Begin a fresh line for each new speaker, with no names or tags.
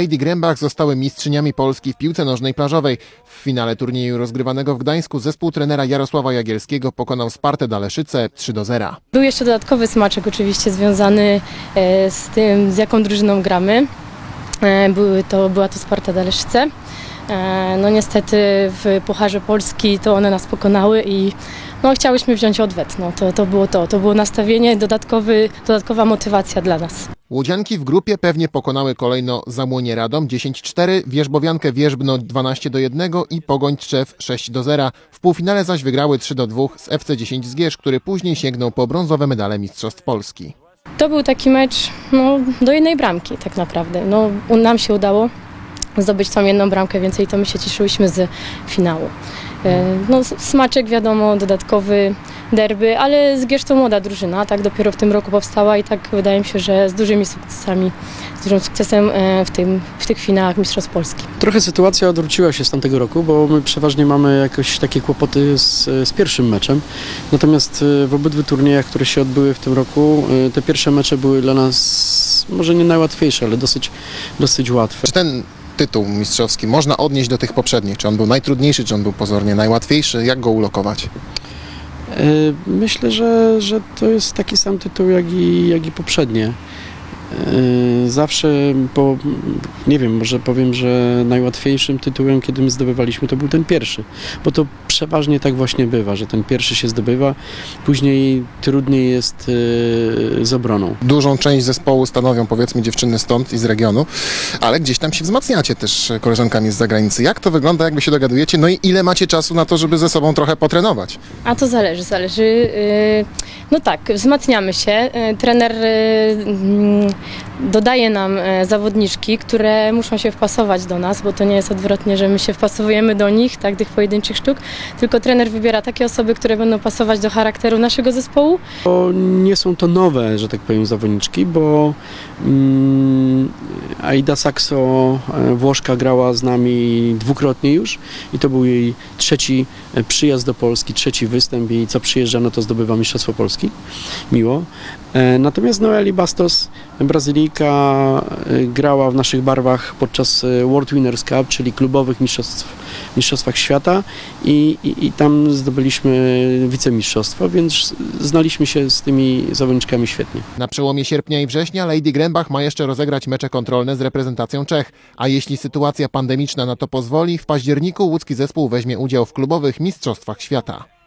Lady Grębach zostały mistrzyniami Polski w piłce nożnej plażowej. W finale turnieju rozgrywanego w Gdańsku zespół trenera Jarosława Jagielskiego pokonał Spartę Daleszyce 3 do 0.
Był jeszcze dodatkowy smaczek oczywiście związany e, z tym, z jaką drużyną gramy. E, Były to, była to Sparta Daleszyce. E, No niestety w Pucharze Polski to one nas pokonały i no, chciałyśmy wziąć odwet. No, to, to było to, to było nastawienie, dodatkowy, dodatkowa motywacja dla nas.
Łodzianki w grupie pewnie pokonały kolejno Zamłonie Radom 10-4, Wierzbowiankę Wierzbno 12 do 1 i Pogoń Trzew 6 do 0. W półfinale zaś wygrały 3 do 2 z FC 10 Zgierz, który później sięgnął po brązowe medale Mistrzostw Polski.
To był taki mecz no, do jednej bramki tak naprawdę. No, nam się udało zdobyć tą jedną bramkę więcej, to my się cieszyłyśmy z finału. E, No, smaczek wiadomo, dodatkowy derby, ale Zgierz to młoda drużyna, tak dopiero w tym roku powstała i tak wydaje mi się, że z dużymi sukcesami, z dużym sukcesem e, w, tym, w tych finałach Mistrzostw Polski.
Trochę sytuacja odwróciła się z tamtego roku, bo my przeważnie mamy jakoś takie kłopoty z, z pierwszym meczem. Natomiast y, w obydwu turniejach, które się odbyły w tym roku, y, te pierwsze mecze były dla nas może nie najłatwiejsze, ale dosyć, dosyć łatwe.
Czy ten tytuł mistrzowski można odnieść do tych poprzednich? Czy on był najtrudniejszy, czy on był pozornie najłatwiejszy? Jak go ulokować?
Y, Myślę, że, że to jest taki sam tytuł jak i, jak i poprzednie. Y, Zawsze, po, nie wiem, może powiem, że najłatwiejszym tytułem, kiedy my zdobywaliśmy, to był ten pierwszy, bo to przeważnie tak właśnie bywa, że ten pierwszy się zdobywa, później trudniej jest y, z obroną.
Dużą część zespołu stanowią powiedzmy dziewczyny stąd i z regionu, ale gdzieś tam się wzmacniacie też koleżankami z zagranicy. Jak to wygląda, jak wy się dogadujecie? No i ile macie czasu na to, żeby ze sobą trochę potrenować?
A to zależy, zależy. yy, No tak, wzmacniamy się. Yy, Trener yy, mm, dodaje nam yy, zawodniczki, które muszą się wpasować do nas, bo to nie jest odwrotnie, że my się wpasowujemy do nich, tak, tych pojedynczych sztuk, tylko trener wybiera takie osoby, które będą pasować do charakteru naszego zespołu.
Bo nie są to nowe, że tak powiem, zawodniczki, bo mm, Aida Saxo, e, Włoszka, grała z nami dwukrotnie już i to był jej trzeci e, przyjazd do Polski, trzeci występ i co przyjeżdża, no to zdobywa Mistrzostwo Polski. Miło. E, Natomiast Noeli Bastos, Brazylijka, e, grała w naszych barwach podczas e, World Winners Cup, czyli klubowych mistrzostw, mistrzostwach świata i, i, i tam zdobyliśmy wicemistrzostwo, więc znaliśmy się z tymi zawodniczkami świetnie.
Na przełomie sierpnia i września Lady Grębach ma jeszcze rozegrać mecze kontrolne z reprezentacją Czech, a jeśli sytuacja pandemiczna na to pozwoli, w październiku łódzki zespół weźmie udział w klubowych Mistrzostwach Świata.